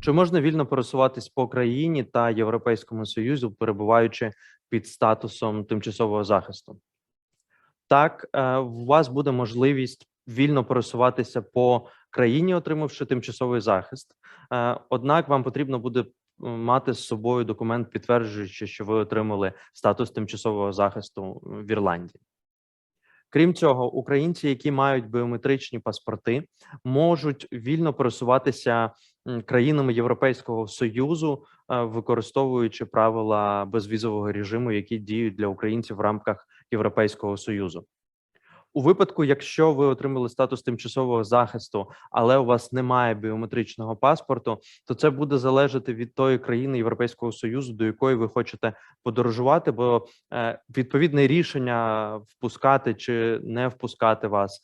Чи можна вільно пересуватись по країні та Європейському Союзу, перебуваючи під статусом тимчасового захисту? Так, е, у вас буде можливість вільно пересуватися по країні, отримавши тимчасовий захист. Е, Однак вам потрібно буде мати з собою документ, підтверджуючи, що ви отримали статус тимчасового захисту в Ірландії. Крім цього, українці, які мають біометричні паспорти, можуть вільно пересуватися країнами Європейського союзу, е, використовуючи правила безвізового режиму, які діють для українців в рамках Європейського союзу. У випадку, якщо ви отримали статус тимчасового захисту, але у вас немає біометричного паспорту, то це буде залежати від тої країни Європейського союзу, до якої ви хочете подорожувати, бо е, відповідне рішення впускати чи не впускати вас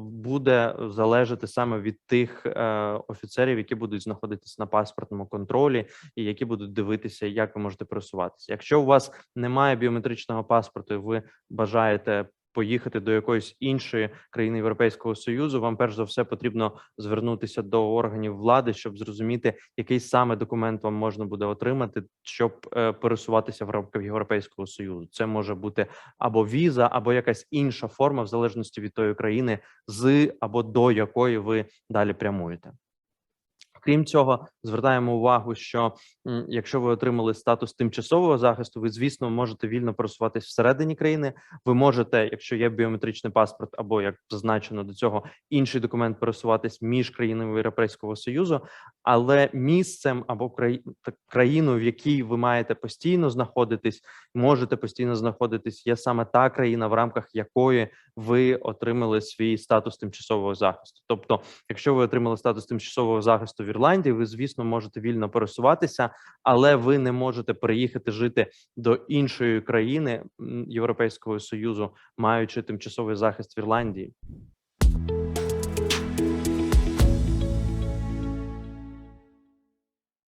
буде залежати саме від тих е, офіцерів, які будуть знаходитися на паспортному контролі, і які будуть дивитися, як ви можете пересуватися. Якщо у вас немає біометричного паспорту, і ви бажаєте поїхати до якоїсь іншої країни Європейського союзу, вам перш за все потрібно звернутися до органів влади, щоб зрозуміти, який саме документ вам можна буде отримати, щоб е, пересуватися в рамках Європейського союзу. Це може бути або віза, або якась інша форма, в залежності від тої країни, з або до якої ви далі прямуєте. Крім цього, звертаємо увагу, що якщо ви отримали статус тимчасового захисту, ви звісно можете вільно пересуватись всередині країни. Ви можете, якщо є біометричний паспорт, або як зазначено до цього інший документ, пересуватись між країнами Європейського союзу, але місцем або країною, в якій ви маєте постійно знаходитись, можете постійно знаходитись, є саме та країна, в рамках якої ви отримали свій статус тимчасового захисту. Тобто, якщо ви отримали статус тимчасового захисту в Ірландії, ви звісно можете вільно пересуватися, але ви не можете приїхати жити до іншої країни Європейського союзу, маючи тимчасовий захист в Ірландії.